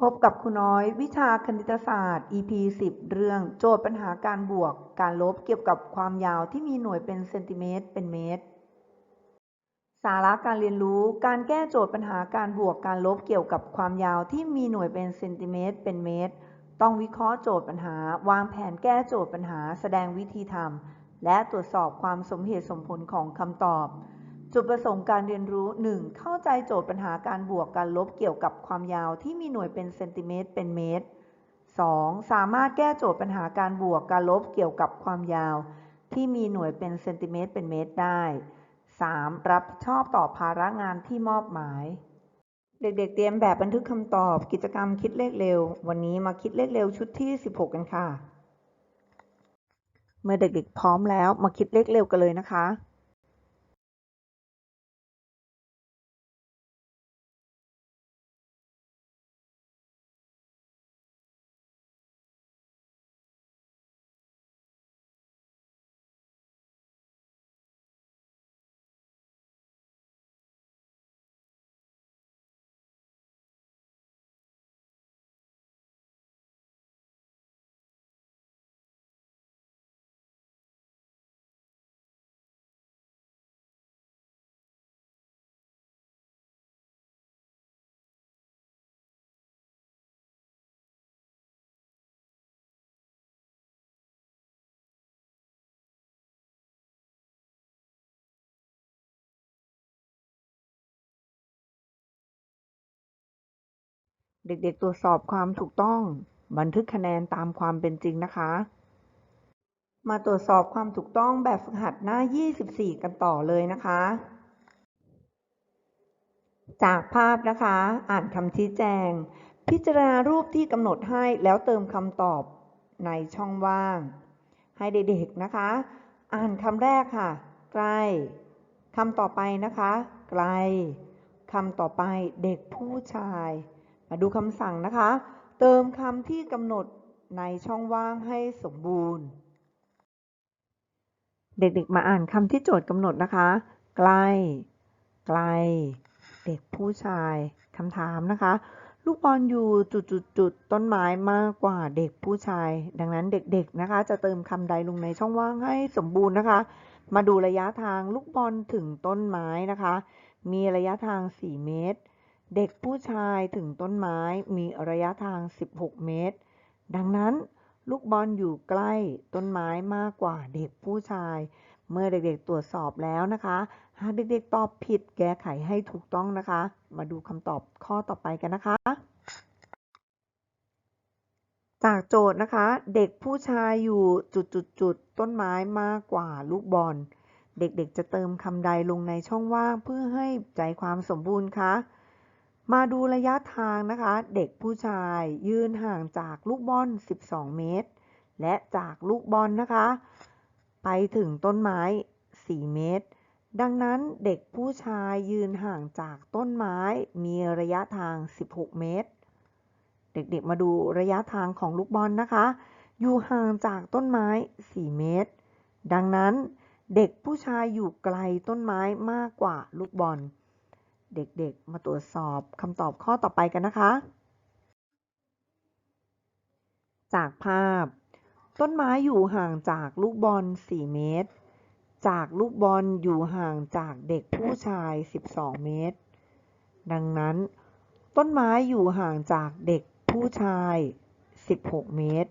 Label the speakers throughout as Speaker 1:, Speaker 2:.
Speaker 1: พบกับครูน้อยวิชาคณิตศาสตร์ EP 10 เรื่องโจทย์ปัญหาการบวก การลบเกี่ยวกับความยาวที่มีหน่วยเป็นเซนติเมตร เป็นเมตร สาระการเรียนรู้การแก้โจทย์ปัญหาการบวกการลบเกี่ยวกับความยาวที่มีหน่วยเป็นเซนติเมตร เป็นเมตร ต้องวิเคราะห์โจทย์ปัญหา วางแผนแก้โจทย์ปัญหา แสดงวิธีทำและตรวจสอบความสมเหตุสมผลของคำตอบ จุดประสงค์การเรียนรู้ 1. เข้าใจโจทย์ปัญหาการบวกการลบเกี่ยวกับความยาวที่มีหน่วยเป็นเซนติเมตรเป็นเมตร 2. สามารถแก้โจทย์ปัญหาการบวกการลบเกี่ยวกับความยาว ที่มีหน่วยเป็นเซนติเมตรเป็นเมตรได้ 3. รับชอบต่อภาระงานที่มอบหมาย เด็กๆ เตรียมแบบบันทึกคำตอบกิจกรรมคิดเลขเร็ว วันนี้มาคิดเลขเร็วชุดที่ 16 กันค่ะ เมื่อเด็กๆ พร้อมแล้วมาคิดเลขเร็วกันเลยนะคะ เด็กๆ ตรวจสอบความถูกต้อง บันทึกคะแนนตามความเป็นจริงนะคะ มาตรวจสอบความถูกต้องแบบฝึกหัดหน้า 24 กันต่อเลยนะคะ จากภาพนะคะ อ่านคำชี้แจง พิจารณารูปที่กำหนดให้แล้วเติมคำตอบในช่องว่าง ให้เด็กๆนะคะ อ่านคำแรกค่ะ ใกล้คำต่อไปนะคะ ไกลคำต่อไปเด็กผู้ชาย มาดูคำสั่งนะคะ เติมคำที่กำหนดในช่องว่างให้สมบูรณ์ เด็กๆ มาอ่านคำที่โจทย์กำหนดนะคะ ใกล้ ไกล เด็กผู้ชายคำถามนะคะ ลูกบอลอยู่จุดๆๆต้นไม้มากกว่าเด็กผู้ชาย ดังนั้นเด็กๆนะคะ จะเติมคำใดลงในช่องว่างให้สมบูรณ์นะคะ มาดูระยะทางลูกบอลถึงต้นไม้นะคะ มีระยะทาง 4 เมตร เด็กผู้ชายถึงต้นไม้มีระยะทาง 16 เมตร ดังนั้นลูกบอลอยู่ใกล้ต้นไม้มากกว่าเด็กผู้ชาย เมื่อเด็กๆตรวจสอบแล้วนะคะ หากเด็กๆตอบผิดแก้ไขให้ถูกต้องนะคะ มาดูคำตอบข้อต่อไปกันนะคะ จากโจทย์นะคะ เด็กผู้ชายอยู่จุดๆๆต้นไม้มากกว่าลูกบอล เด็กๆจะเติมคำใดลงในช่องว่างเพื่อให้ใจความสมบูรณ์คะ มาดูระยะทางนะคะ เด็กผู้ชายยืนห่างจากลูกบอล 12 เมตร และจากลูกบอลนะคะ ไปถึงต้นไม้ 4 เมตร ดังนั้นเด็กผู้ชายยืนห่างจากต้นไม้มีระยะทาง 16 เมตร เด็กๆมาดูระยะทางของลูกบอลนะคะ อยู่ห่างจากต้นไม้ 4 เมตร ดังนั้นเด็กผู้ชายอยู่ไกลต้นไม้มากกว่าลูกบอล เด็กๆ มาตรวจสอบคำตอบข้อต่อไปกันนะคะ จากภาพ ต้นไม้อยู่ห่างจากลูกบอล 4 เมตร จากลูกบอลอยู่ห่างจากเด็กผู้ชาย 12 เมตร ดังนั้น ต้นไม้อยู่ห่างจากเด็กผู้ชาย 16 เมตร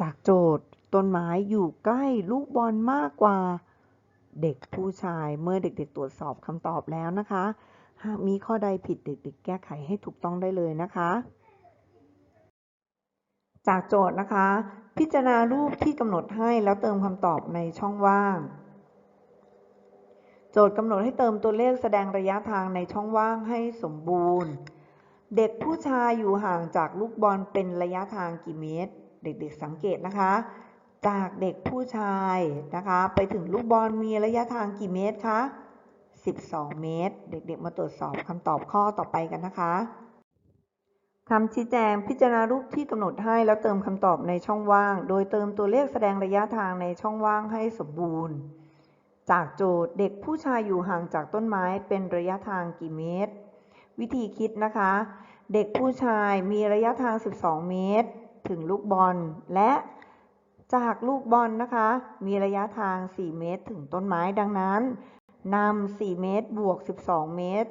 Speaker 1: จากโจทย์ต้นไม้อยู่ใกล้ลูกบอลมากกว่าเด็กผู้ชายเมื่อเด็กๆตรวจสอบคำตอบแล้วนะคะ หากมีข้อใดผิดเด็กๆแก้ไขให้ถูกต้องได้เลยนะคะ จากโจทย์นะคะ พิจารณารูปที่กำหนดให้แล้วเติมคำตอบในช่องว่าง โจทย์กำหนดให้เติมตัวเลขแสดงระยะทางในช่องว่างให้สมบูรณ์ เด็กผู้ชายอยู่ห่างจากลูกบอลเป็นระยะทางกี่เมตร เด็กๆสังเกตนะคะ จากเด็กผู้ชายนะคะ ไปถึงลูกบอลมีระยะทางกี่เมตรคะ 12 เมตร เด็กๆ มาตรวจสอบคำตอบข้อต่อไปกันนะคะคำชี้แจงพิจารณารูปที่กำหนดให้แล้วเติมคำตอบในช่องว่าง โดยเติมตัวเลขแสดงระยะทางในช่องว่างให้สมบูรณ์ จากโจทย์เด็กผู้ชายอยู่ห่างจากต้นไม้เป็นระยะทางกี่เมตร วิธีคิดนะคะ เด็กผู้ชายมีระยะทาง 12 เมตร ถึงลูกบอล และจากลูกบอลนะคะ มีระยะทาง 4 เมตร ถึงต้นไม้ดังนั้น นำ4เมตรบวก 12 เมตร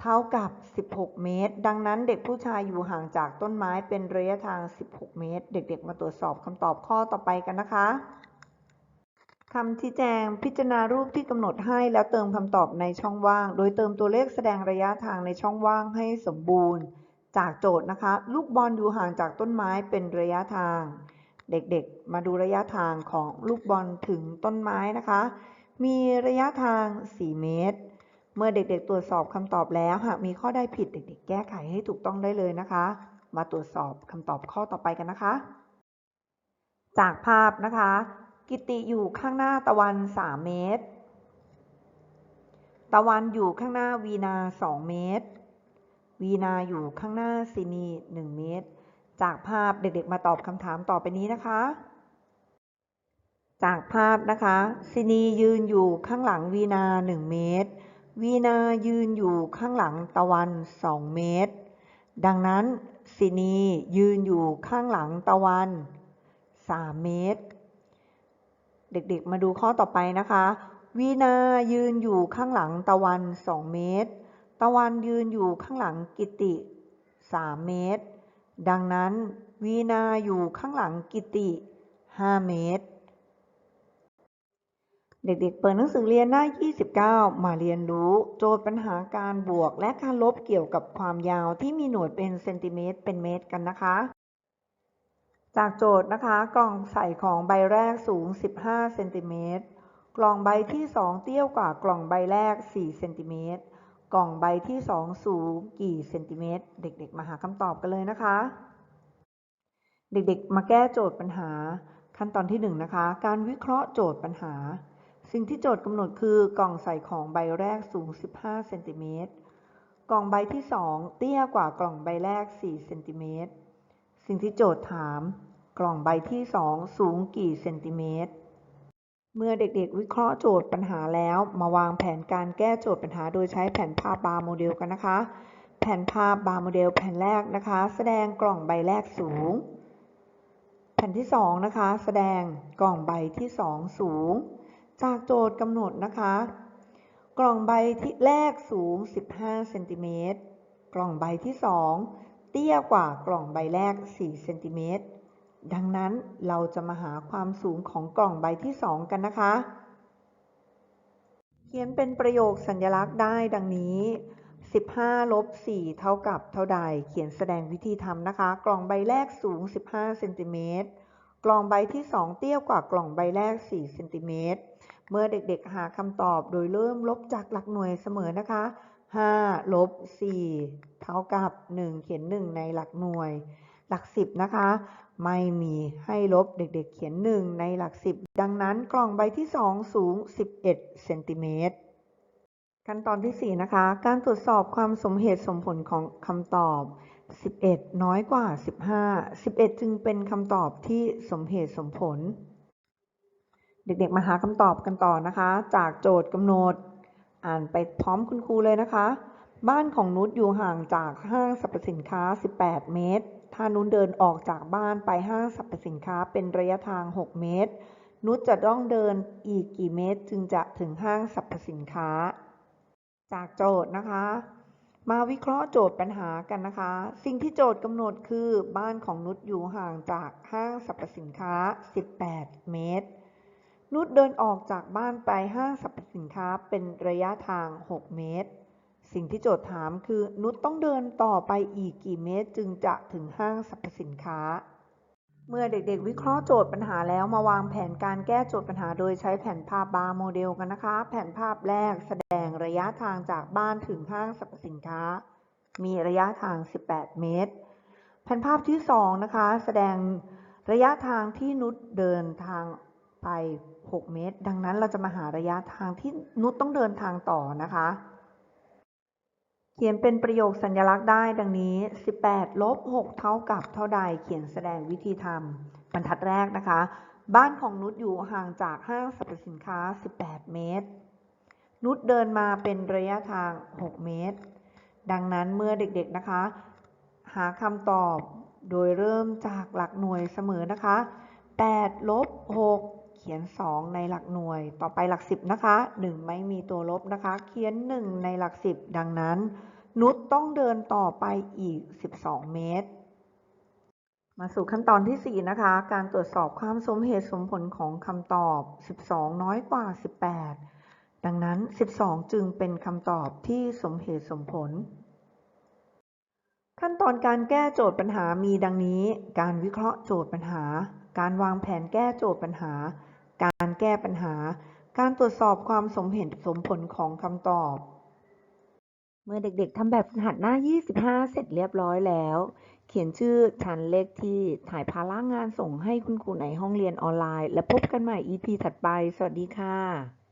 Speaker 1: เท่ากับ 16 เมตร ดังนั้นเด็กผู้ชายอยู่ห่างจากต้นไม้เป็นระยะทาง 16 เมตร เด็กๆ มาตรวจสอบคำตอบข้อต่อไปกันนะคะคำชี้แจงพิจารณารูปที่กำหนดให้แล้วเติมคำตอบในช่องว่าง โดยเติมตัวเลขแสดงระยะทางในช่องว่างให้สมบูรณ์ จากโจทย์นะคะ ลูกบอลอยู่ห่างจากต้นไม้เป็นระยะทาง เด็กๆ มาดูระยะทางของลูกบอลถึงต้นไม้นะคะ มีระยะทาง 4 เมตร เมื่อเด็กๆ ตรวจสอบคำตอบแล้ว หากมีข้อใดผิดเด็กๆ แก้ไขให้ถูกต้องได้เลยนะคะ มาตรวจสอบคำตอบข้อต่อไปกันนะคะ จากภาพนะคะ กิติอยู่ข้างหน้าตะวัน 3 เมตร ตะวันอยู่ข้างหน้าวีนา 2 เมตร วีนาอยู่ข้างหน้าซินี 1 เมตร จากภาพเด็กๆ มาตอบคำถามต่อไปนี้นะคะ จากภาพนะคะซินียืนอยู่ข้างหลังวีนา 1 เมตร วีนายืนอยู่ข้างหลังตะวัน 2 เมตร ดังนั้นซินียืนอยู่ข้างหลังตะวัน 3 เมตร เด็กๆมาดูข้อต่อไปนะคะ วีนายืนอยู่ข้างหลังตะวัน 2 เมตร ตะวันยืนอยู่ข้างหลังกิติ 3 เมตร ดังนั้น วีนาอยู่ข้างหลังกิติ 5 เมตร เด็กๆ เปิดหนังสือเรียนหน้า 29 มาเรียนรู้ โจทย์ปัญหาการบวกและการลบเกี่ยวกับความยาวที่มีหน่วยเป็นเซนติเมตรเป็นเมตรกันนะคะ จากโจทย์นะคะ กล่องใส่ของใบแรกสูง 15 เซนติเมตร กล่องใบที่ 2 เตี้ยวกว่ากล่องใบแรก 4 เซนติเมตร กล่องใบที่ 2 สูงกี่เซนติเมตร เด็กๆ มาหาคำตอบกันเลยนะคะ เด็กๆ มาแก้โจทย์ปัญหา ขั้นตอนที่1นะคะ การวิเคราะห์โจทย์ปัญหา สิ่งที่โจทย์กำหนดคือกล่องใส่ของใบแรกสูง 15 เซนติเมตร กล่องใบที่ 2 เตี้ยกว่ากล่องใบแรก 4 เซนติเมตร สิ่งที่โจทย์ถาม กล่องใบที่ 2 สูงกี่เซนติเมตร เมื่อเด็กๆ วิเคราะห์โจทย์ปัญหาแล้ว มาวางแผนการแก้โจทย์ปัญหาโดยใช้แผนภาพบาร์โมเดลกันนะคะ แผนภาพบาร์โมเดลแผ่นแรกนะคะ แสดงกล่องใบแรกสูง แผ่นที่2นะคะ แสดงกล่องใบที่ 2 สูง จากโจทย์กำหนดนะคะ กล่องใบที่แรกสูง 15 เซนติเมตร กล่องใบที่ 2 เตี้ยกว่ากล่องใบแรก 4 เซนติเมตร ดังนั้นเราจะมาหาความสูงของกล่องใบที่ 2 กันนะคะ เขียนเป็นประโยคสัญลักษณ์ได้ดังนี้ 15 ลบ 4 เท่ากับเท่าใด เขียนแสดงวิธีทำนะคะ กล่องใบแรกสูง 15 เซนติเมตร กล่องใบที่ 2 เตี้ยกว่ากล่องใบแรก 4 เซนติเมตร เมื่อเด็กๆหาคำตอบโดยเริ่มลบจากหลักหน่วยเสมอนะคะ 5 ลบ 4 เท่ากับ 1 เขียน 1 ในหลักหน่วย หลัก 10 นะคะ ไม่มีให้ลบเด็กๆเขียน 1 ในหลัก 10 ดังนั้นกล่องใบที่ 2 สูง 11 เซนติเมตร ขั้นตอนที่ 4 นะคะ การตรวจสอบความสมเหตุสมผลของคำตอบ 11 น้อยกว่า 15 11 จึงเป็นคำตอบที่สมเหตุสมผล เด็กๆ มาหาคำตอบกันต่อนะคะ จากโจทย์กำหนด อ่านไปพร้อมคุณครูเลยนะคะ บ้านของนุชอยู่ห่างจากห้างสรรพสินค้า 18 เมตร ถ้านุชเดินออกจากบ้านไปห้างสรรพสินค้าเป็นระยะทาง 6 เมตร นุชจะต้องเดินอีกกี่เมตร จึงจะถึงห้างสรรพสินค้า จากโจทย์นะคะ มาวิเคราะห์โจทย์ปัญหากันนะคะ สิ่งที่โจทย์กำหนดคือบ้านของนุชอยู่ห่างจากห้างสรรพสินค้า 18 เมตร นุชเดินออกจากบ้านไปห้างสรรพสินค้าเป็นระยะทาง 6 เมตร สิ่งที่โจทย์ถามคือนุชต้องเดินต่อไปอีกกี่เมตรจึงจะถึงห้างสรรพสินค้า เมื่อเด็กๆ วิเคราะห์โจทย์ปัญหาแล้วมาวางแผนการแก้โจทย์ปัญหาโดยใช้แผนภาพบาร์โมเดลกันนะคะ แผนภาพแรกแสดงระยะทางจากบ้านถึงห้างสรรพสินค้า มีระยะทาง 18 เมตร แผนภาพที่ 2 นะคะ แสดงระยะทางที่นุชเดินทางไป 6 เมตร ดังนั้นเราจะมาหาระยะทางที่นุชต้องเดินทางต่อนะคะ เขียนเป็นประโยคสัญลักษณ์ได้ดังนี้ 18 ลบ 6 เท่ากับเท่าใด เขียนแสดงวิธีทำบรรทัดแรกนะคะ บ้านของนุชอยู่ห่างจากห้างสรรพสินค้า 18 เมตร นุชเดินมาเป็นระยะทาง 6 เมตร ดังนั้นเมื่อเด็กๆนะคะ หาคำตอบโดยเริ่มจากหลักหน่วยเสมอนะคะ8ลบ6 ขียน 2 ในหลักหน่วย ต่อไปหลัก 10 นะคะ 1 ไม่มีตัวลบนะคะ เขียน 1 ในหลัก 10 ดังนั้น นุชต้องเดินต่อไปอีก 12 เมตร มาสู่ขั้นตอนที่ 4 นะคะ การตรวจสอบความสมเหตุสมผลของคำตอบ 12 น้อยกว่า 18 ดังนั้น 12 จึงเป็นคำตอบที่สมเหตุสมผลขั้นตอนการแก้โจทย์ปัญหามีดังนี้ การวิเคราะห์โจทย์ปัญหา การวางแผนแก้โจทย์ปัญหา การแก้ปัญหา การตรวจสอบความสมเหตุสมผลของคำตอบ เมื่อเด็กๆทำแบบฝึกหัดหน้า 25 เสร็จเรียบร้อยแล้ว เขียนชื่อชั้นเลขที่ถ่ายภาระงานส่งให้คุณครูในห้องเรียนออนไลน์ และพบกันใหม่ EP ถัดไป สวัสดีค่ะ